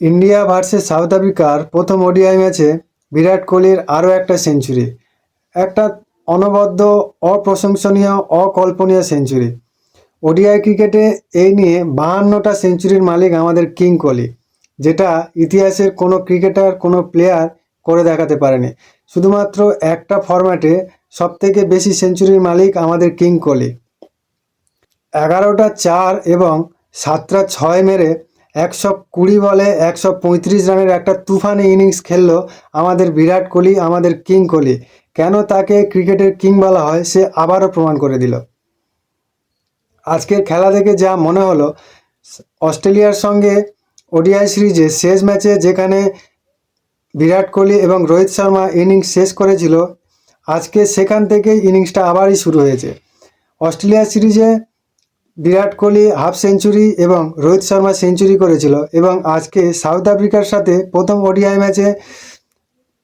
India versus south আফ্রিকার প্রথম ODI ম্যাচে বিরাট কোহলির আরও একটা সেঞ্চুরি। একটা অনবদ্য, অপ্রশংসনীয়, অকল্পনীয় সেঞ্চুরি। ওডিআই ক্রিকেটে এই নিয়ে বাহান্নটা সেঞ্চুরির মালিক আমাদের কিং কোহলি, যেটা ইতিহাসের কোনো ক্রিকেটার, কোনো প্লেয়ার করে দেখাতে পারেনি। শুধুমাত্র একটা ফরম্যাটে সবথেকে বেশি সেঞ্চুরির মালিক আমাদের কিং কোহলি। এগারোটা চার এবং সাতটা ছয় মেরে একশো কুড়ি বলে একশো পঁয়ত্রিশ রানের একটা তুফানি ইনিংস খেললো আমাদের বিরাট কোহলি, আমাদের কিং কোহলি। কেন তাকে ক্রিকেটের কিং বলা হয় সে আবারও প্রমাণ করে দিল। আজকের খেলা থেকে যা মনে হলো, অস্ট্রেলিয়ার সঙ্গে ওডিআই সিরিজে শেষ ম্যাচে যেখানে বিরাট কোহলি এবং রোহিত শর্মা ইনিংস শেষ করেছিল, আজকে সেখান থেকেই ইনিংসটা আবারই শুরু হয়েছে। অস্ট্রেলিয়া সিরিজে বিরাট কোহলি হাফ সেঞ্চুরি এবং রোহিত শর্মা সেঞ্চুরি করেছিল এবং আজকে সাউথ আফ্রিকার সাথে প্রথম ওডিআই ম্যাচে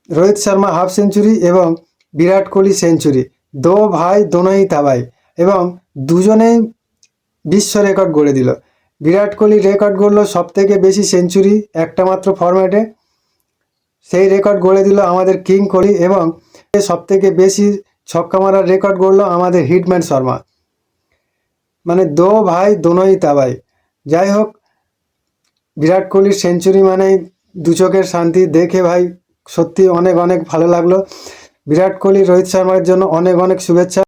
রোহিত শর্মা হাফ সেঞ্চুরি এবং বিরাট কোহলি সেঞ্চুরি। দো ভাই, দোনোই তাবাই এবং দুজনেই বিশ্ব রেকর্ড গড়ে দিল। বিরাট কোহলি রেকর্ড গড়ল সব থেকে বেশি সেঞ্চুরি একটা মাত্র ফরম্যাটে। সেই রেকর্ড গড়ে দিল আমাদের কিং কোহলি এবং সব থেকে বেশি ছক্কা মারার রেকর্ড গড়ল আমাদের হিটম্যান শর্মা। মানে দো ভাই, দোনোই তাবাই। যাই হোক, বিরাট কোহলির সেঞ্চুরি মানেই দু চোখের শান্তি। দেখে ভাই, সত্যি অনেক অনেক ভালো লাগল। বিরাট কোহলি, রোহিত শর্মার জন্য অনেক অনেক শুভেচ্ছা।